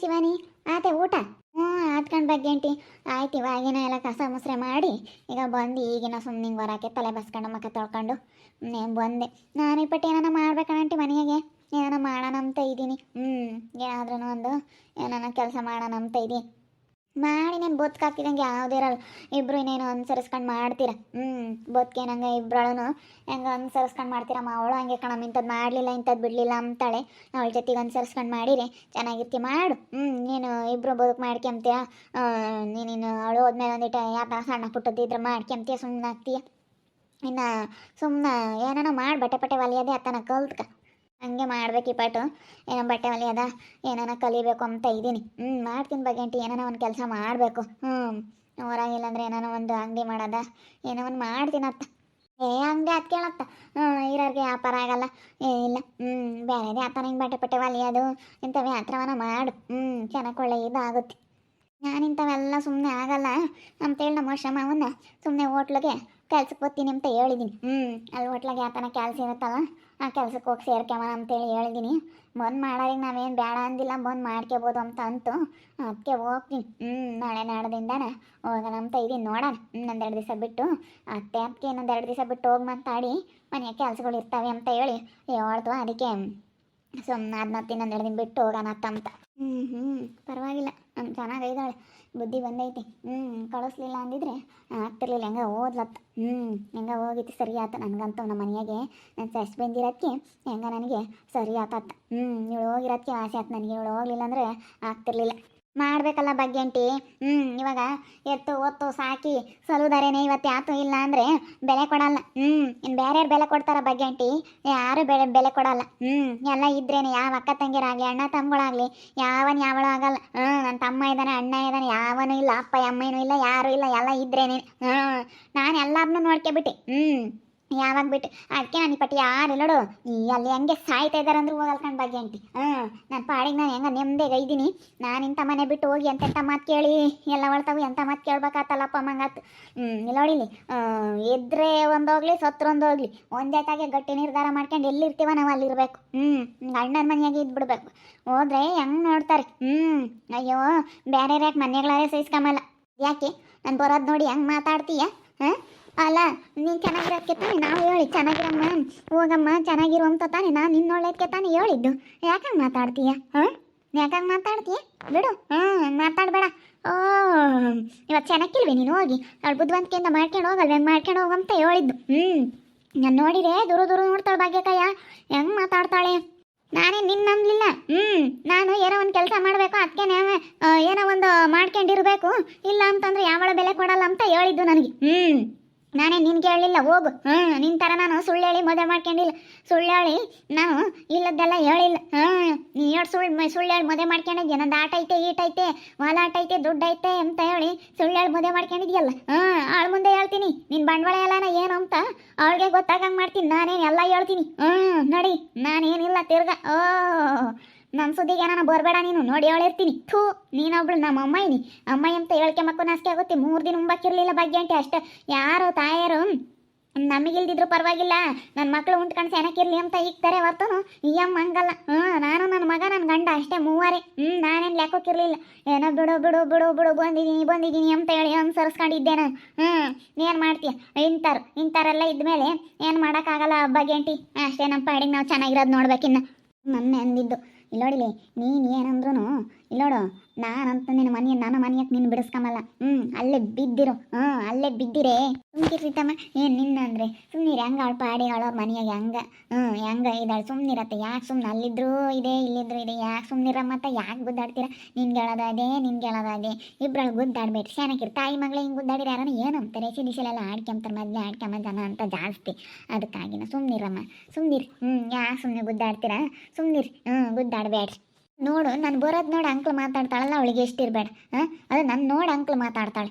ಶಿವಾನಿ, ಆತೆ ಊಟ? ಹ್ಞೂ ಆತ್ಕೊಂಡು ಬಗ್ಗೆ ಆಂಟಿ ಆಯ್ತು, ಇವಾಗಿನ ಎಲ್ಲ ಕಸ ಮುಸ್ರೆ ಮಾಡಿ, ಈಗ ಬಂದು ಈಗಿನ ಸುಮ್ಮನೆ ಬರೋಕೆ ತಲೆ ಬಸ್ಕೊಂಡು ಮಕ್ಕ ತೊಳ್ಕೊಂಡು ಬಂದೆ. ನಾನು ಇಪ್ಪಟ್ಟು ಏನಾನ ಮಾಡ್ಬೇಕಣಂಟಿ ಮನೆಯಾಗೆ? ಏನಾನ ಮಾಡೋಣ ಅಂತ ಇದ್ದೀನಿ ಹ್ಞೂ ಏನಾದ್ರೂ ಒಂದು, ಏನಾನ ಕೆಲಸ ಮಾಡೋಣ ಅಂತ ಇದ್ದೀನಿ ಮಾಡಿ ನಾನು ಬದುಕಾಕಿದಂಗೆ ಯಾವುದೇ ಇರಲ್ಲ. ಇಬ್ಬರು ಇನ್ನೇನು ಅನುಸರಿಸ್ಕೊಂಡು ಮಾಡ್ತೀರ? ಹ್ಞೂ ಬದುಕೇನಂಗೆ ಇಬ್ಬರಳನು ಹೆಂಗೆ ಅನುಸರಿಸ್ಕೊಂಡು ಮಾಡ್ತೀರಮ್ಮ ಅವಳು ಹಂಗೆ ಕಣಮ್ಮ ಇಂಥದ್ದು ಮಾಡಲಿಲ್ಲ ಇಂಥದ್ದು ಬಿಡಲಿಲ್ಲ ಅಂತಾಳೆ. ಅವಳ ಜೊತೆಗೆ ಅನುಸರಿಸ್ಕೊಂಡು ಮಾಡಿರಿ ಚೆನ್ನಾಗಿರ್ತಿ, ಮಾಡು. ಹ್ಞೂ ನೀನು ಇಬ್ಬರು ಬದುಕು ಮಾಡ್ಕೊಂತೀಯ ನೀನು ಅವಳು ಹೋದ್ಮೇಲೆ ಒಂದಿಟ್ಟು ಯಾಕೆ ಸಣ್ಣ ಪುಟ್ಟದ್ದಿದ್ರೆ ಮಾಡ್ಕೊಂತೀಯ ಸುಮ್ಮನೆ ಆಗ್ತೀಯ? ಇನ್ನು ಸುಮ್ಮನೆ ಏನಾನ ಮಾಡಿ, ಬಟ್ಟೆ ಪಟ್ಟೆ ಒಲಿಯೋದೇ ಅತ್ತನ ಕಲ್ತ್ಕ. ಹಂಗೆ ಮಾಡ್ಬೇಕು ಈ ಪಾಟು ಏನೋ ಬಟ್ಟೆ ಹೊಲಿಯೋದ ಏನಾನ ಕಲಿಬೇಕು ಅಂತ ಇದ್ದೀನಿ. ಹ್ಞೂ ಮಾಡ್ತೀನಿ ಬಗ್ಗೆ ಅಂಟಿ ಏನಾನ ಒಂದು ಕೆಲಸ ಮಾಡಬೇಕು. ಹ್ಞೂ ಹೊರಗಿಲ್ಲ ಅಂದರೆ ಏನಾನ ಒಂದು ಅಂಗಡಿ ಮಾಡೋದ, ಏನೋ ಒಂದು ಮಾಡ್ತೀನತ್ತ. ಏ, ಹಂಗೆ ಅದು ಕೇಳತ್ತ. ಹ್ಞೂ ಇರೋರಿಗೆ ವ್ಯಾಪಾರ ಆಗಲ್ಲ. ಏ, ಇಲ್ಲ. ಹ್ಞೂ ಬೇರೆದೇ ಆತನ ಹಿಂಗೆ ಬಟ್ಟೆ ಪಟ್ಟೆ ಹೊಲಿಯೋದು ಇಂಥವು ವ್ಯಾಪಾರವನ್ನ ಮಾಡು. ಹ್ಞೂ ಚೆನ್ನಾಗಿ ಒಳ್ಳೆ ಇದಾಗುತ್ತೆ. ನಾನು ಇಂಥವೆಲ್ಲ ಸುಮ್ಮನೆ ಆಗಲ್ಲ. ಅಂತೇಳಿ ನಮ್ಮ ಶ್ರಮವನ್ನು ಮಾವನ್ನ ಸುಮ್ಮನೆ ಹೋಟ್ಲಿಗೆ ಕೆಲ್ಸಕ್ಕೆ ಬರ್ತೀನಿ ಅಂತ ಹೇಳಿದ್ದೀನಿ ಹ್ಞೂ ಅಲ್ಲಿ ಹೋಟ್ಲಾಗೆ ಯಾತನ ಕೆಲಸ ಇರುತ್ತಲ್ಲ ಆ ಕೆಲ್ಸಕ್ಕೆ ಹೋಗಿ ಸೇರ್ಕೊಂಬ ಅಂತೇಳಿ ಹೇಳಿದ್ದೀನಿ ಬಂದು ಮಾಡೋರಿಗೆ ನಾವೇನು ಬೇಡ ಅಂದಿಲ್ಲ ಬಂದು ಮಾಡ್ಕೋಬೋದು ಅಂತ ಅಂತು ಅದಕ್ಕೆ ಹೋಗ್ತೀನಿ. ಹ್ಞೂ ನಾಳೆ ನಾಡ್ದಿಂದನೇ ಹೋಗೋಣ ಅಂತ ಇದ್ದೀನಿ ನೋಡೋಣ. ಇನ್ನೊಂದೆರಡು ದಿವಸ ಬಿಟ್ಟು ಅತ್ತೆ ಅದಕ್ಕೆ ಇನ್ನೊಂದೆರಡು ದಿವಸ ಬಿಟ್ಟು ಹೋಗಿ ಮಾತಾಡಿ ಮನೆಯ ಕೆಲಸಗಳು ಇರ್ತವೆ ಅಂತ ಹೇಳಿ ಹೇಳ್ದು ಅದಕ್ಕೆ ಸುಮ್ಮನೆ ಅದನ್ನ ಇನ್ನೊಂದೆರಡು ದಿನ ಬಿಟ್ಟು ಹೋಗೋಣ ಅತ್ತ ಅಂತ ಹ್ಞೂ ಹ್ಞೂ ಪರವಾಗಿಲ್ಲ ನಾನು ಚೆನ್ನಾಗೈದಾಳೆ ಬುದ್ಧಿ ಬಂದೈತಿ. ಹ್ಞೂ ಕಳಿಸ್ಲಿಲ್ಲ ಅಂದಿದ್ರೆ ಆಗ್ತಿರ್ಲಿಲ್ಲ, ಹೆಂಗ ಓದ್ಲತ್ತ. ಹ್ಞೂ ಹೆಂಗ ಹೋಗಿತ್ತು ಸರಿ ಆತ ನನಗಂತೂ ನಮ್ಮ ಮನೆಯಾಗೆ. ನಾನು ಸೆಸ್ಟ್ ಬಂದಿರೋದಕ್ಕೆ ಹೆಂಗ ನನಗೆ ಸರಿ ಆತತ್ತ ಹ್ಞೂ ಇವಳು ಹೋಗಿರೋದಕ್ಕೆ ಆಸೆ ಆಯ್ತು ನನಗೆ. ಇವಳು ಹೋಗ್ಲಿಲ್ಲ ಅಂದರೆ ಆಗ್ತಿರ್ಲಿಲ್ಲ. ಮಾಡಬೇಕಲ್ಲ ಬಗ್ಗೆ ಅಂಟಿ ಹ್ಞೂ ಇವಾಗ ಎತ್ತು, ಒತ್ತು, ಸಾಕಿ, ಸಲುದಾರೇನೆ ಇವತ್ತು ಯಾತು ಇಲ್ಲ ಅಂದರೆ ಬೆಲೆ ಕೊಡಲ್ಲ. ಹ್ಞೂ ಇನ್ನು ಬೇರೆ ಬೆಲೆ ಕೊಡ್ತಾರ ಬಗ್ಗೆ ಯಾರು ಬೆಲೆ ಬೆಲೆ ಕೊಡಲ್ಲ. ಹ್ಞೂ ಎಲ್ಲ ಇದ್ರೇನೆ ಯಾವ ಅಕ್ಕ ತಂಗಿರಾಗಲಿ ಅಣ್ಣ ತಮ್ಮಗಳಾಗಲಿ, ಯಾವನ್ ಯಾವಳು ಆಗಲ್ಲ. ಹ್ಞೂ ನನ್ನ ತಮ್ಮ ಇದ್ದಾನೆ ಅಣ್ಣ ಇದ್ದಾನೆ ಯಾವನೂ ಇಲ್ಲ, ಅಪ್ಪ, ಅಮ್ಮನೂ ಇಲ್ಲ, ಯಾರೂ ಇಲ್ಲ, ಎಲ್ಲ ಇದ್ರೇನೆ. ಹ್ಞೂ ನಾನು ಎಲ್ಲರನ್ನೂ ನೋಡ್ಕೊಬಿಟ್ಟೆ. ಹ್ಞೂ ಯಾವಾಗ ಬಿಟ್ಟು ಅದಕ್ಕೆ ನಾನು ಈ ಪಟ್ಟಿ ಯಾರು ನೋಡು. ಈ ಅಲ್ಲಿ ಹೆಂಗೆ ಸಾಯ್ತಾ ಇದ್ದಾರೆ ಅಂದ್ರೆ ಹೋಗಲ್ಕಂಡು ಬಗ್ಗೆ ಅಂಟಿ. ಹಾಂ ನನ್ನ ಪಾಡಿಗೆ ನಾನು ಹೆಂಗೆ ನೆಮ್ಮದಿಗೆ ಇದ್ದೀನಿ ನಾನು ಇಂಥ ಮನೆ ಬಿಟ್ಟು ಹೋಗಿ ಎಂತೆಂಥ ಮಾತು ಕೇಳಿ. ಎಲ್ಲ ಹೊಳ್ತಾವು ಎಂಥ ಮಾತು ಕೇಳ್ಬೇಕಾತಲ್ಲಪ್ಪ ಮಂಗಾತು. ಹ್ಞೂ ಇಲ್ಲ ನೋಡಿಲಿ ಇದ್ರೆ ಒಂದೋಗ್ಲಿ ಸತ್ರ ಒಂದೋಗ್ಲಿ ಒಂದೇಟಾಗೆ ಗಟ್ಟಿ ನಿರ್ಧಾರ ಮಾಡ್ಕೊಂಡು ಎಲ್ಲಿರ್ತೀವ ನಾವು ಅಲ್ಲಿರಬೇಕು. ಹ್ಞೂ ಅಣ್ಣನ ಮನೆಯಾಗೆ ಇದ್ಬಿಡ್ಬೇಕು. ಹೋದ್ರೆ ಹೆಂಗೆ ನೋಡ್ತಾರೆ. ಹ್ಞೂ ಅಯ್ಯೋ ಬೇರೆ ಯಾಕೆ ಮನೆಗಳಾರೇ ಸಹಿಸ್ಕೊಂಬಲ್ಲ ಯಾಕೆ? ನಾನು ಬರೋದು ನೋಡಿ ಹೆಂಗೆ ಮಾತಾಡ್ತೀಯ? ಹಾಂ? ಅಲ್ಲ, ನೀನು ಚೆನ್ನಾಗಿರೋದಕ್ಕೆ ತಾನೆ ನಾವು ಹೇಳಿ, ಚೆನ್ನಾಗಿರಮ್ಮ. ಹೋಗಮ್ಮ ಚೆನ್ನಾಗಿರು ಅಂತ ತಾನೆ ನಾನು ನಿನ್ನ ತಾನೆ ಹೇಳಿದ್ದು. ಯಾಕಂಗೆ ಮಾತಾಡ್ತೀಯ? ಹಾಂ? ಯಾಕಂಗೆ ಮಾತಾಡ್ತೀಯ? ಬಿಡು. ಹ್ಞೂ ಮಾತಾಡಬೇಡ. ಓ ಇವತ್ತು ಚೆನ್ನಾಗಿಲ್ವಿ ನೀನು ಹೋಗಿ? ಅವಳು ಬುದ್ಧಿವಂತಿಕೆಯಿಂದ ಮಾಡ್ಕೊಂಡು ಹೋಗಲ್ವ? ಹೆಂಗೆ ಮಾಡ್ಕೊಂಡು ಹೋಗಂತ ಹೇಳಿದ್ದು. ಹ್ಞೂ ನಾನು ನೋಡಿದೆ ದೂರ ದೂರ ನೋಡ್ತಾಳೆ ಭಾಗ್ಯಕಯ್ಯ ಹೆಂಗೆ ಮಾತಾಡ್ತಾಳೆ? ನಾನೇ ನಿನ್ನ ನಂಬಲಿಲ್ಲ ಹ್ಞೂ ನಾನು ಏನೋ ಒಂದು ಕೆಲಸ ಮಾಡಬೇಕು ಅದಕ್ಕೆ ಏನೋ ಒಂದು ಮಾಡ್ಕೊಂಡಿರಬೇಕು. ಇಲ್ಲ ಅಂತಂದ್ರೆ ಯಾವಳ ಬೆಲೆ ಕೊಡಲ್ಲ ಅಂತ ಹೇಳಿದ್ದು ನನಗೆ. ಹ್ಞೂ ನಾನೇ ನಿನ್ ಹೇಳಿಲ್ಲ, ಹೋಗು. ಹ್ಮ್ ನಿನ್ನ ಥರ ನಾನು ಸುಳ್ಳು ಹೇಳಿ ಮದುವೆ ಮಾಡ್ಕೊಂಡಿಲ್ಲ. ಸುಳ್ಳು ಹೇಳಿ ನಾನು ಇಲ್ಲದ್ದೆಲ್ಲ ಹೇಳಿಲ್ಲ. ಹ್ಮ್, ನೀ ಹೇಳಿ ಸುಳ್ಳು ಸುಳ್ಳು ಹೇಳಿ ಮದುವೆ ಮಾಡ್ಕೊಂಡಿದ್ಯ? ನಂದು ಆಟ ಐತೆ, ಈಟ್ ಐತೆ, ಹೊಲ ಐತೆ, ದುಡ್ಡು ಐತೆ ಅಂತ ಹೇಳಿ ಸುಳ್ಳು ಹೇಳಿ ಮದುವೆ ಮಾಡ್ಕೊಂಡಿದ್ಯಲ್ಲ? ಹ್ಞೂ ಅವಳ ಮುಂದೆ ಹೇಳ್ತೀನಿ. ನಿನ್ನ ಬಂಡವಾಳ ಎಲ್ಲನ ಏನು ಅಂತ ಅವಳಿಗೆ ಗೊತ್ತಾಗಂಗೆ ಮಾಡ್ತೀನಿ. ನಾನೇನು ಎಲ್ಲ ಹೇಳ್ತೀನಿ. ಹ್ಞೂ ನೋಡಿ, ನಾನೇನಿಲ್ಲ ತಿರ್ಗ. ಓ ನಮ್ಮ ಸುದ್ದಿಗೆ ಏನಾನ ಬರಬೇಡ ನೀನು. ನೋಡಿ ಹೇಳಿರ್ತೀನಿ ಥೂ, ನೀನೊಬ್ಳು ನಮ್ಮ ಅಮ್ಮಾಯಿನಿ ಅಮ್ಮಾಯಿ ಅಂತ ಹೇಳ್ಕೊಂಬಕ್ಕು ನಾಸ್ಕೆ ಆಗುತ್ತೆ. ಮೂರು ದಿನ ಉಂಬಕ್ಕಿರಲಿಲ್ಲ ಭಾಗ್ಯ ಅಂತ ಅಷ್ಟೇ. ಯಾರು ತಾಯರು, ನಮಗಿಲ್ದಿದ್ರು ಪರವಾಗಿಲ್ಲ. ನನ್ನ ಮಕ್ಕಳು ಉಂಟ್ಕೊಂಡು ಸೆನಕ್ಕಿರ್ಲಿ ಅಂತ ಇಕ್ತಾರೆ ಹೊರ್ತನು ಈ ಅಮ್ಮ ಹಂಗಲ್ಲ. ಹ್ಞೂ ನಾನು ನನ್ನ ಮಗ ನನ್ನ ಗಂಡ ಅಷ್ಟೇ ಮೂವರೆ. ಹ್ಞೂ ನಾನೇನು ಲೆಕ್ಕೋಕ್ಕಿರ್ಲಿಲ್ಲ ಏನೋ ಬಿಡು ಬಿಡು ಬಿಡು ಬಿಡು ಬಂದಿದ್ದೀನಿ ಬಂದಿದ್ದೀನಿ ಅಂತ ಹೇಳಿ ಅನುಸರಿಸ್ಕೊಂಡಿದ್ದೆ ನಾನು. ಹ್ಞೂ ಏನು ಮಾಡ್ತೀಯ? ಇಂಥರು, ಇಂಥರೆಲ್ಲ ಇದ್ಮೇಲೆ ಏನು ಮಾಡೋಕ್ಕಾಗಲ್ಲ ಬಗೆಂಟಿ ಅಷ್ಟೇ ನಮ್ಮ ಪಾಡಿಗೆ ನಾವು ಚೆನ್ನಾಗಿರೋದು ನೋಡ್ಬೇಕಿನ್ನ. ಮೊನ್ನೆ ಅಂದಿದ್ದು. ಇಲ್ಲೋಡಿಲಿ ನೀನು ಏನಂದ್ರು ಇಲ್ಲೋಡು ನಾನಂತ ನಿನ್ನ ಮನೆಯ ನನ್ನ ಮನೆಯಕ್ಕೆ ನೀನು ಬಿಡಿಸ್ಕೊಂಬಲ್ಲ ಹ್ಞೂ ಅಲ್ಲೇ ಬಿದ್ದಿರೋ. ಹ್ಞೂ ಅಲ್ಲೇ ಬಿದ್ದಿರೇ. ಸುಮ್ಕಿರ್ರಿತಮ್ಮ ಏನು ನಿನ್ನ ಅಂದರೆ? ಸುಮ್ಮನಿರಿ ಹೆಂಗೆ ಅವಳು ಪಾಡಿ ಅವಳವ್ರ ಮನೆಯಾಗ ಹೆಂಗೆ? ಹ್ಞೂ ಹೆಂಗೆ ಇದ್ದಾಳೆ? ಸುಮ್ಮನಿರತ್ತೆ ಯಾಕೆ ಸುಮ್ಮನೆ ಅಲ್ಲಿದ್ರು ಇದೆ, ಇಲ್ಲಿದ್ರು ಇದೆ, ಯಾಕೆ ಸುಮ್ಮನಿರ ಅಂತ ಯಾಕೆ ಗುದ್ದಾಡ್ತೀರ? ನಿನ್ಗೆ ಹೇಳೋದಾದೆ ನಿನ್ಗೆ ಹೇಳೋದಾದೆ ಇಬ್ಬರಳು ಗುದ್ದಾಡ್ಬೇಡ್ರಿ. ಶಾನಕಿರಿ ತಾಯಿ ಮಗಳೇ ಹಿಂಗೆ ಗುದ್ದಾಡಿರ ಯಾರನ್ನ ಸಿ ಸಿಡಿಸಲೆಲ್ಲ ಆಡ್ಕೊಂತಾರೆ ಮೊದಲೇ, ಆಡ್ಕೊಂಬ ಜನ ಅಂತ ಜಾಸ್ತಿ. ಅದಕ್ಕಾಗಿನ ಸುಮ್ಮನಿರಮ್ಮ ಸುಮ್ಮನಿರಿ ಹ್ಞೂ ಯಾಕೆ ಸುಮ್ಮನೆ ಗುದ್ದಾಡ್ತೀರಾ? ಸುಮ್ಮನಿರಿ ಹ್ಞೂ ಗುದ್ದಾಡಬೇಡ್ರಿ. ನೋಡು, ನಾನು ಬರೋದು ನೋಡಿ ಅಂಕ್ಲ್ ಮಾತಾಡ್ತಾಳಲ್ಲ, ಅವಳಿಗೆ ಎಷ್ಟಿರಬೇಡ, ಹಾಂ? ಅದು ನಾನು ನೋಡಿ ಅಂಕ್ಲ್ ಮಾತಾಡ್ತಾಳೆ.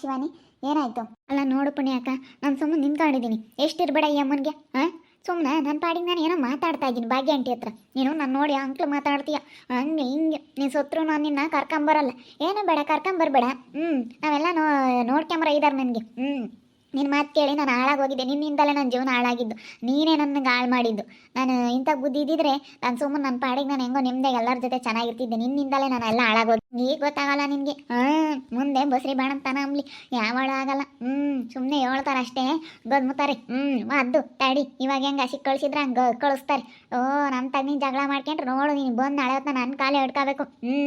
ಶಿವಾನಿ? ಏನಾಯ್ತು? ಅಲ್ಲ ನೋಡು ಪುಣ್ಯಾಕ ನಾನು ಸುಮ್ಮನೆ ನಿಂತ್ಕೊಂಡಿದ್ದೀನಿ. ಎಷ್ಟಿರ್ಬೇಡ ಈ ಅಮ್ಮನಿಗೆ, ಹಾಂ? ಸುಮ್ಮನೆ ನನ್ನ ಪಾಡಿಗೆ ನಾನು ಏನೋ ಮಾತಾಡ್ತಾ ಇದ್ದೀನಿ ಭಾಗ್ಯ ಆಂಟಿ ಹತ್ರ. ನೀನು ನಾನು ನೋಡಿ ಅಂಕ್ಲ್ ಮಾತಾಡ್ತೀಯ. ಹಂಗೆ ಹಿಂಗೆ, ನೀನು ಸತ್ರು ನಾನು ನಿನ್ನ ಕರ್ಕೊಂಬರಲ್ಲ. ಏನೋ ಬೇಡ, ಕರ್ಕೊಂಬರ್ಬೇಡ. ಹ್ಞೂ ನಾವೆಲ್ಲ ನೋ ನೋಡ್ಕೊಂಬರ ಇದ್ದಾರೆ ನನಗೆ. ಹ್ಞೂ ನಿನ್ನ ಮಾತು ಕೇಳಿ ನಾನು ಹಾಳಾಗೋಗಿದ್ದೆ ನಿನ್ನಿಂದಲೇ ನನ್ನ ಜೀವನ ಹಾಳಾಗಿದ್ದು. ನೀನೇ ನನಗೆ ಹಾಳು ಮಾಡಿದ್ದು. ನಾನು ಇಂಥ ಬುದ್ಧಿ ಇದ್ದಿದ್ರೆ ನಾನು ಸುಮ್ಮನೆ ನನ್ನ ಪಾಡಿಗೆ ನಾನು ಹೆಂಗೋ ನಿಮ್ಮದೇ ಎಲ್ಲರ ಜೊತೆ ಚೆನ್ನಾಗಿರ್ತಿದ್ದೆ. ನಿನ್ನಿಂದಲೇ ನಾನು ಎಲ್ಲ ಹಾಳಾಗೋದು ಈಗ ಗೊತ್ತಾಗಲ್ಲ ನಿನಗೆ. ಹಾಂ, ಮುಂದೆ ಬಸ್ರಿ ಬಾಣಂತಾನ ಅಂಬ್ಲಿ. ಯಾವಳ ಆಗಲ್ಲ. ಹ್ಞೂ ಸುಮ್ಮನೆ ಹೇಳ್ತಾರೆ ಅಷ್ಟೇ. ಗದ್ಮುತ್ತಾರೆ ಹ್ಞೂ ಅದು ತಡಿ. ಇವಾಗ ಹೆಂಗೆ ಹಸಿ ಕಳಿಸಿದ್ರೆ ಹಂಗೆ ಕಳಿಸ್ತಾರೆ. ಓ ನಮ್ಮ ತನ್ನಿ ಜಗಳ ಮಾಡ್ಕೊಂಡ್ರೆ ನೋಡು ನೀನು. ಬಂದು ನಾಳೆ ಹೊತ್ತು ನನ್ನ ಕಾಲೇ ಹಿಡ್ಕೋಬೇಕು. ಹ್ಞೂ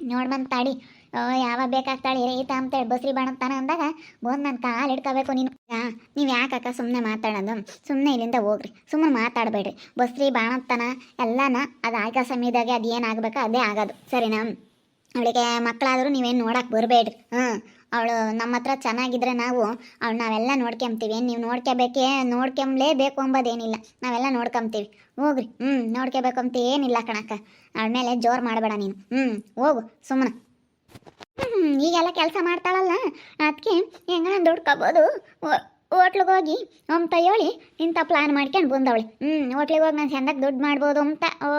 ನೋಡ್ಬಂದು ತಾಡಿ. ಯಾವಾಗ ಬೇಕಾಗ್ತಾಳೆ ರೈತ ಅಂತೇಳಿ ಬಸ್ರಿ ಬಾಣಂತಾನ ಅಂದಾಗ, ಬಂದು ನನ್ನ ಕಾಲು ಹಿಡ್ಕೋಬೇಕು ನೀನು. ನೀವು ಯಾಕಕ್ಕ ಸುಮ್ಮನೆ ಮಾತಾಡೋದು? ಸುಮ್ಮನೆ ಇಲ್ಲಿಂದ ಹೋಗ್ರಿ. ಸುಮ್ಮನೆ ಮಾತಾಡಬೇಡ್ರಿ. ಬಸ್ರಿ ಬಾಣತ್ತಾನ ಎಲ್ಲನ ಅದು ಆಗ ಸಮಯದಾಗೆ ಅದು ಅದೇ ಆಗೋದು. ಸರಿನಾ? ಅವಳಿಗೆ ಮಕ್ಕಳಾದರೂ ನೀವೇನು ನೋಡಕ್ಕೆ ಬರಬೇಡ್ರಿ. ಹಾಂ, ಅವಳು ನಮ್ಮ ಹತ್ರ ಚೆನ್ನಾಗಿದ್ರೆ ನಾವು ಅವಳು ನಾವೆಲ್ಲ ನೋಡ್ಕೊಂತೀವಿ ನೀವು ನೋಡ್ಕೋಬೇಕೇ? ನೋಡ್ಕೊಂಬ್ಲೇಬೇಕು ಅಂಬೋದೇನಿಲ್ಲ. ನಾವೆಲ್ಲ ನೋಡ್ಕೊಂತೀವಿ ಹೋಗ್ರಿ. ಹ್ಞೂ ನೋಡ್ಕೋಬೇಕು ಅಂತ ಏನಿಲ್ಲ ಕಣಕ್ಕ. ಅವಳ ಮೇಲೆ ಜೋರು ಮಾಡಬೇಡ ನೀನು. ಹ್ಞೂ ಹೋಗು. ಸುಮ್ಮನೆ ಹ್ಞೂ ಈಗೆಲ್ಲ ಕೆಲಸ ಮಾಡ್ತಾಳಲ್ಲ. ಅದಕ್ಕೆ ಹೆಂಗ ದುಡ್ಕೋಬೋದು. ಹೋಟ್ಲಿಗೆ ಹೋಗಿ ಅಂತ ಹೇಳಿ ಇಂಥ ಪ್ಲಾನ್ ಮಾಡ್ಕೊಂಡು ಬಂದವಳೆ. ಹ್ಞೂ ಹೋಟ್ಲಿಗೆ ಹೋಗಿ ನಾನು ಚೆಂದಾಗಿ ದುಡ್ಡು ಮಾಡ್ಬೋದು ಅಂತ. ಓ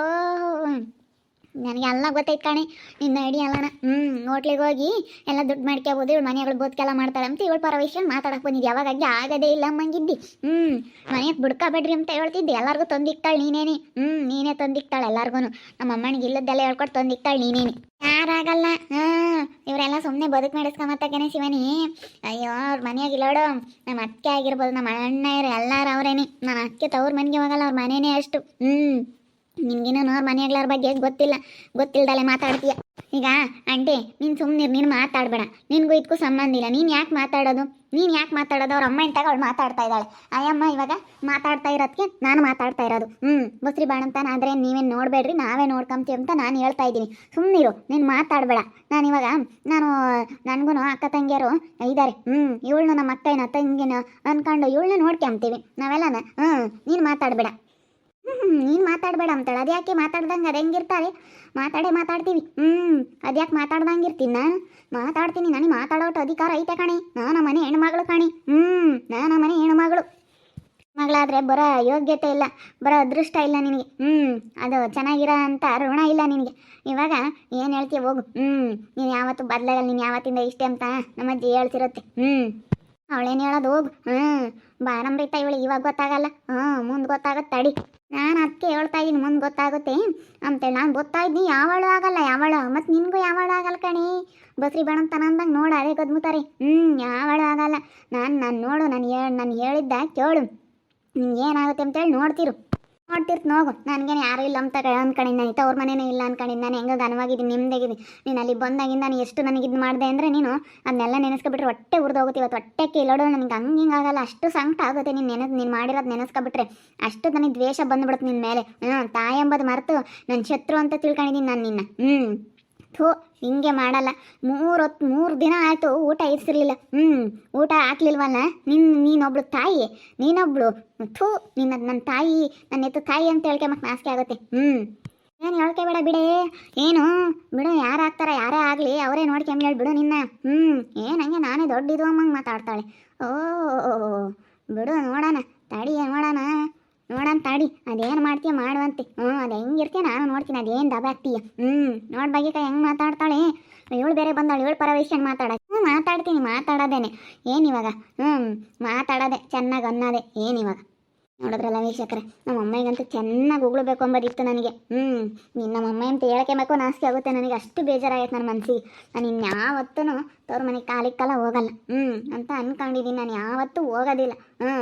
ನನಗೆ ಎಲ್ಲ ಗೊತ್ತೈತೆ ಕಣೆ, ನಿನ್ನ ಐಡಿ ಅಲ್ಲಣ ಹ್ಞೂ ಹೋಟ್ಲಿಗೆ ಹೋಗಿ ಎಲ್ಲ ದುಡ್ಡು ಮಾಡ್ಕೋಬೋದು ಇವಳು ಮನೆಗಳು ಬೋದ್ಕೆಲ್ಲ ಮಾಡ್ತಾಳೆ ಅಂತ ಇವಳು ಪರವೇಶ ಮಾತಾಡಕ್ಕೆ ಬಂದಿದ್ದು ಯಾವಾಗಾಗಿ ಆಗದೇ ಇಲ್ಲ ಅಮ್ಮಂಗಿದ್ದಿ. ಹ್ಞೂ ಮನೆಗೆ ಬಿಡ್ಕೋಬೇಡ್ರಿ ಅಂತ ಹೇಳ್ತಿದ್ದೆ, ಎಲ್ಲರಿಗೂ ತಂದಿಕ್ತಾಳೆ ನೀನೇನೆ. ಹ್ಞೂ ನೀನೇ ತಂದಿಕ್ತಾಳೆ ಎಲ್ಲರಿಗೂ ನಮ್ಮ ಅಮ್ಮನಿಗೆ ಇಲ್ಲದ್ದೆಲ್ಲ ಹೇಳ್ಕೊಟ್ಟು ತಂದಿಕ್ತಾಳೆ ನೀನೇನೆ. ಯಾರಾಗಲ್ಲ, ಹಾಂ, ಇವರೆಲ್ಲ ಸುಮ್ಮನೆ ಬದುಕು ನಡೆಸ್ಕೊಂಬತ್ತಕ್ಕೇನೆ ಶಿವನಿ. ಅಯ್ಯೋ, ಅವ್ರ ಮನೆಯಾಗ ಇಲ್ಲೋಡು ನಮ್ಮ ಅಕ್ಕೆ ಆಗಿರ್ಬೋದು ನಮ್ಮ ಅಣ್ಣ ಇರೋ ಎಲ್ಲರೂ ಅವರೇನೆ. ನನ್ನ ಅತ್ತೆ ತವ್ರ ಮನೆಗೆ ಹೋಗಲ್ಲ, ಅವ್ರ ಮನೆಯೇ ಅಷ್ಟು. ಹ್ಞೂ ನಿನ್ಗಿನ್ನೂ ಅವ್ರ ಮನೆಯಾಗ್ಲಾರ ಬಗ್ಗೆ ಗೊತ್ತಿಲ್ಲ, ಗೊತ್ತಿಲ್ದಲೆ ಮಾತಾಡ್ತೀಯ. ಈಗ ಆಂಟಿ, ನೀನು ಸುಮ್ಮನೆ ನೀನು ಮಾತಾಡಬೇಡ. ನಿನಗೂ ಇದಕ್ಕೂ ಸಂಬಂಧ ಇಲ್ಲ. ನೀನು ಯಾಕೆ ಮಾತಾಡೋದು? ನೀನು ಯಾಕೆ ಮಾತಾಡೋದು? ಅವ್ರ ಅಮ್ಮ ಇಂತಾಗ ಅವಳು ಮಾತಾಡ್ತಾ ಇದ್ದಾಳೆ. ಅಯ್ಯಮ್ಮ, ಇವಾಗ ಮಾತಾಡ್ತಾ ಇರೋದಕ್ಕೆ ನಾನು ಮಾತಾಡ್ತಾ ಇರೋದು. ಹ್ಞೂ ಬಸ್ರಿ ಬಾಣಂತಾನ ಆದರೆ ನೀವೇನು ನೋಡಬೇಡ್ರಿ, ನಾವೇ ನೋಡ್ಕೊಂತೀವಿ ಅಂತ ನಾನು ಹೇಳ್ತಾ ಇದ್ದೀನಿ. ಸುಮ್ಮನಿರು ನೀನು ಮಾತಾಡಬೇಡ. ನಾನು ಇವಾಗ, ನಾನು ನನಗೂ ಅಕ್ಕ ತಂಗಿಯರು ಇದ್ದಾರೆ ಹ್ಞೂ ಇವಳನ್ನ ನಮ್ಮ ಅಕ್ಕನ ತಂಗಿನ ಅನ್ಕೊಂಡು ಇವಳನ್ನ ನೋಡ್ಕೊಂತೀವಿ. ನಾವೆಲ್ಲನ? ಹ್ಞೂ ನೀನು ಮಾತಾಡಬೇಡ. ಹ್ಞೂ ನೀನು ಮಾತಾಡಬೇಡ ಅಂತಾಳೆ. ಅದ್ಯಾಕೆ ಮಾತಾಡ್ದಂಗೆ ಅದು ಹೆಂಗಿರ್ತಾರೆ? ಮಾತಾಡೇ ಮಾತಾಡ್ತೀವಿ. ಹ್ಞೂ ಅದ್ಯಾಕೆ ಮಾತಾಡ್ದಂಗೆ ಇರ್ತೀನಿ ನಾನು ಮಾತಾಡ್ತೀನಿ ನನಗೆ ಮಾತಾಡೋಟು ಅಧಿಕಾರ ಐತೆ ಕಣೆ. ನಾನು ಮನೆ ಹೆಣ್ಮಗಳು ಕಣೆ. ಹ್ಞೂ ನಾನು ಮನೆ ಹೆಣ್ಮಗಳು. ಮಗಳಾದರೆ ಬರೋ ಯೋಗ್ಯತೆ ಇಲ್ಲ, ಬರೋ ಅದೃಷ್ಟ ಇಲ್ಲ ನಿನಗೆ. ಹ್ಞೂ ಅದು ಚೆನ್ನಾಗಿರೋ ಅಂತ ಋಣ ಇಲ್ಲ ನಿನಗೆ. ಇವಾಗ ಏನು ಹೇಳ್ತೀಯ ಹೋಗು. ಹ್ಞೂ ನೀನು ಯಾವತ್ತು ಬದಲಾಗಲ್ಲ, ನೀನು ಯಾವತ್ತಿಂದ ಇಷ್ಟೇ ಅಂತ ನಮ್ಮ ಅಜ್ಜಿ ಹೇಳ್ತಿರುತ್ತೆ. ಹ್ಞೂ ಅವಳೇನು ಹೇಳೋದು ಹೋಗು. ಹ್ಞೂ ಬಾರಂಭಿತ ಇವಳಿಗೆ ಇವಾಗ ಗೊತ್ತಾಗಲ್ಲ. ಹ್ಞೂ ಮುಂದೆ ಗೊತ್ತಾಗತ್ತೆ, ತಡಿ. ನಾನು ಅದಕ್ಕೆ ಹೇಳ್ತಾ ಇದ್ದೀನಿ ಮುಂದೆ ಗೊತ್ತಾಗುತ್ತೆ. ಅಂತೇಳಿ ನಾನು ಗೊತ್ತಾಯಿದ್ದೀನಿ ಯಾವಳು ಆಗಲ್ಲ, ಯಾವಳು? ಮತ್ತು ನಿನಗೂ ಯಾವಳು ಆಗಲ್ಲ ಕಣಿ. ಬಸ್ರಿ ಬಾಣಂತನ ಅಂದಂಗೆ ನೋಡು, ಅದೇ ಗದ್ಮುತ್ತಾರೆ ಹ್ಞೂ ಯಾವಳು ಆಗಲ್ಲ. ನಾನು ನಾನು ನೋಡು, ನಾನು ಹೇಳಿ ನಾನು ಹೇಳಿದ್ದ ಕೇಳು. ನಿಮ್ಗೆ ಏನಾಗುತ್ತೆ ಅಂತೇಳಿ ನೋಡ್ತಿರು. ನೋಡ್ತಿರ್ತ ನೋಗು ನನಗೇನು ಯಾರು ಇಲ್ಲ ಅಂತ ಅನ್ಕೊಂಡಿದ್ದು ನಾನು ಅವ್ರ ಮನೇನೇ ಇಲ್ಲ ಅನ್ಕೊಂಡಿದ್ದು ನಾನು ಹೆಂಗೆ ಘನವಾಗಿದ್ದೀನಿ ನಿಮ್ದಾಗಿದ್ದೀನಿ ನೀನು ಅಲ್ಲಿ ಬಂದಾಗಿಂದ ನಾನು ಎಷ್ಟು ನನಗೆ ಇದು ಮಾಡಿದೆ ಅಂದರೆ ನೀನು ಅದನ್ನೆಲ್ಲ ನೆನೆಸ್ಕೊಬಿಟ್ರೆ ಹೊಟ್ಟೆ ಹೋಗುತ್ತೆ ಇವತ್ತು. ಹೊಟ್ಟೆ ಕೇಳೋಡು ನನಗೆ ಹಂಗೆ ಹಿಂಗೆ ಆಗಲ್ಲ. ಅಷ್ಟು ಸಂಕಟ ಆಗುತ್ತೆ ನೀನು ನೆನೆಸ್ ನೀನು ಮಾಡಿರೋದು ನೆನೆಸ್ಕೊಬಿಟ್ರೆ. ಅಷ್ಟು ನನಗೆ ದ್ವೇಷ ಬಂದುಬಿಡುತ್ತೆ ನಿನ್ನ ಮೇಲೆ. ಹ್ಞೂ ತಾಯಿ ಎಂಬುದು ಮರೆತು ನನ್ನ ಶತ್ರು ಅಂತ ತಿಳ್ಕೊಂಡಿದ್ದೀನಿ ನಾನು ನಿನ್ನ. ಹ್ಞೂ ಥೂ, ಹಿಂಗೆ ಮಾಡಲ್ಲ. ಮೂರು ಹೊತ್ತು ಮೂರು ದಿನ ಆಯಿತು ಊಟ ಇರಿಸಿರ್ಲಿಲ್ಲ. ಹ್ಞೂ ಊಟ ಹಾಕ್ಲಿಲ್ವಲ್ಲ? ನಿನ್ನ ನೀನೊಬ್ಳು ತಾಯಿ. ನೀನೊಬ್ಳು. ಥೂ, ನಿನ್ನ ನನ್ನ ತಾಯಿ ನನ್ನ ಎತ್ತು ತಾಯಿ ಅಂತ ಹೇಳ್ಕೊಂಬಕ್ಕೆ ನಾಸಿಕೆ ಆಗುತ್ತೆ. ಹ್ಞೂ ಏನು ಹೇಳ್ಕೊಬೇಡ ಬಿಡೇ ಏನು? ಬಿಡು ಯಾರು ಆಗ್ತಾರ ಯಾರೇ ಆಗಲಿ, ಅವರೇ ನೋಡ್ಕೊಂಬ ಬಿಡು ನಿನ್ನ. ಹ್ಞೂ ಏನು ಹಂಗೆ ನಾನೇ ದೊಡ್ಡ ಇದು ಅಮ್ಮಂಗೆ ಮಾತಾಡ್ತಾಳೆ. ಓ, ಬಿಡು ನೋಡೋಣ. ತಡಿ ನೋಡೋಣ ನೋಡೋಣ ತಾಡಿ, ಅದೇನು ಮಾಡ್ತೀಯ ಮಾಡುವಂತೆ. ಹ್ಞೂ ಅದು ಹೆಂಗಿರ್ತೀಯ ನಾನು ನೋಡ್ತೀನಿ ಅದೇನು ದಬ ಆಗ್ತೀಯ. ಹ್ಞೂ ನೋಡ್ ಬಗ್ಗಿಕ ಹೆಂಗೆ ಮಾತಾಡ್ತಾಳೆ? ಇವಳು ಬೇರೆ ಬಂದಾಳು ಇವಳು ಪರವೇಶನ್ ಮಾತಾಡ? ಹ್ಞೂ ಮಾತಾಡ್ತೀನಿ, ಮಾತಾಡೋದೇನೆ. ಏನಿವಾಗ ಹ್ಞೂ ಮಾತಾಡೋದೆ, ಚೆನ್ನಾಗಿ ಅನ್ನೋದೆ. ಏನಿವಾಗ ನೋಡಿದ್ರಲ್ಲ ವೀಕ್ಷಕರೇ? ನಮ್ಮ ಅಮ್ಮಗಂತೂ ಚೆನ್ನಾಗಿ ಉಗುಳ್ಬೇಕು ಅಂಬೋದಿತ್ತು ನನಗೆ. ಹ್ಞೂ ನಿನ್ನ ಅಮ್ಮ ಅಂತ ಹೇಳ್ಕೊಬೇಕು ನಾಸ್ತಿ ಆಗುತ್ತೆ. ನನಗೆ ಅಷ್ಟು ಬೇಜಾರಾಗೈತೆ ನನ್ನ ಮನಸ್ಸಿಗೆ ನಾನು ಇನ್ಯಾವತ್ತೂ ತವ್ರ ಮನೆಗೆ ಕಾಲಿಕ್ಕಲ್ಲ ಹೋಗಲ್ಲ. ಹ್ಞೂ ಅಂತ ಅನ್ಕೊಂಡಿದ್ದೀನಿ ನಾನು ಯಾವತ್ತೂ ಹೋಗೋದಿಲ್ಲ. ಹ್ಞೂ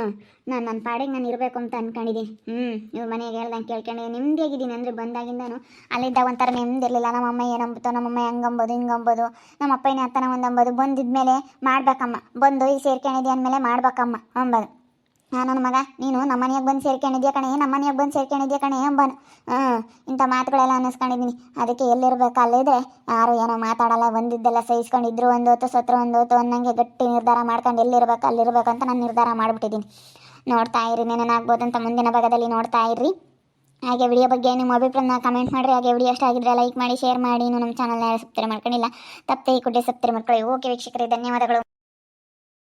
ನಾನು ನನ್ನ ಪಾಡಿಗೆ ನಾನು ಇರಬೇಕು ಅಂತ ಅನ್ಕೊಂಡಿದ್ದೀನಿ ಹ್ಞೂ ಇವ್ರ ಮನೆಗೆ ಹೇಳ್ದಂಗೆ ಕೇಳ್ಕೊಂಡೆ. ನಿಮ್ದು ಹೇಗಿದ್ದೀನಿ ಅಂದರೆ ಬಂದಾಗಿಂದನು ಅಲ್ಲಿದ್ದಾಗ ಒಂಥರ ನೆಮ್ಮದಿರಲಿಲ್ಲ ನಮ್ಮ ಅಮ್ಮ ಏನಂಬುತ್ತೋ ನಮ್ಮ ಅಮ್ಮ ಹೆಂಗಂಬೋದು, ಹಿಂಗಂಬೋದು. ನಮ್ಮ ಅಪ್ಪನೇ ಅತ್ತನ ಒಂದಂಬೋದು ಬಂದಿದ್ಮೇಲೆ ಮಾಡ್ಬೇಕಮ್ಮ. ಬಂದು ಈಗ ಸೇರ್ಕೊಂಡಿದ್ದೆ ಅಂದಮೇಲೆ ಮಾಡ್ಬೇಕಮ್ಮ. ಅಂಬೋದು. ನನ್ನ ಮಗ, ನೀನು ನಮ್ಮ ಮನೆಯಾಗ ಬಂದು ಸೇರ್ಕೊಂಡಿದ್ಯಾ ಕಣೆ? ನಮ್ಮ ಮನೆಯಾಗ ಬಂದು ಸೇರ್ಕೊಂಡಿದ್ಯಾ ಕಣೆ ಅಂಬಾನು. ಹಾಂ, ಇಂಥ ಮಾತುಗಳೆಲ್ಲ ಅನ್ನಿಸ್ಕೊಂಡಿದ್ದೀನಿ ಅದಕ್ಕೆ ಎಲ್ಲಿರ್ಬೇಕು ಅಲ್ಲಿದ್ರೆ ಯಾರು ಏನೋ ಮಾತಾಡಲ್ಲ, ಬಂದಿದ್ದೆಲ್ಲ ಸಹಿಸ್ಕೊಂಡಿದ್ರು ಒಂದು ಹೊತ್ತು ಸತ್ರ ಒಂದು ಹೊತ್ತು ಅನ್ನಂಗೆ ಗಟ್ಟಿ ನಿರ್ಧಾರ ಮಾಡ್ಕೊಂಡು ಎಲ್ಲಿರ್ಬೇಕು, ಅಲ್ಲಿರ್ಬೇಕು ಅಂತ ನಾನು ನಿರ್ಧಾರ ಮಾಡಿಬಿಟ್ಟಿದ್ದೀನಿ ನೋಡ್ತಾ ಇರಿ, ನೇನೇನಾಗ್ಬೋದು ಅಂತ ಮುಂದಿನ ಭಾಗದಲ್ಲಿ ನೋಡ್ತಾ ಇರ್ರಿ. ಹಾಗೆ ವಿಡಿಯೋ ಬಗ್ಗೆ ನಿಮ್ಮ ಅಭಿಪ್ರಾಯನ ಕಮೆಂಟ್ ಮಾಡಿರಿ. ಹಾಗೆ ವಿಡಿಯೋ ಇಷ್ಟ ಆಗಿದ್ರೆ ಲೈಕ್ ಮಾಡಿ ಶೇರ್ ಮಾಡಿ. ನಮ್ಮ ಚಾನಲ್ನ ಸಬ್ಸ್ಕ್ರೈಬ್ ಮಾಡ್ಕೊಂಡಿಲ್ಲ ತಪ್ಪೇ ಕುಡ್ಡೆ ಸಬ್ಸ್ಕ್ರೈಬ್ ಮಾಡ್ಕೊಳ್ಳಿ. ಓಕೆ ವೀಕ್ಷಕರೇ, ಧನ್ಯವಾದಗಳು.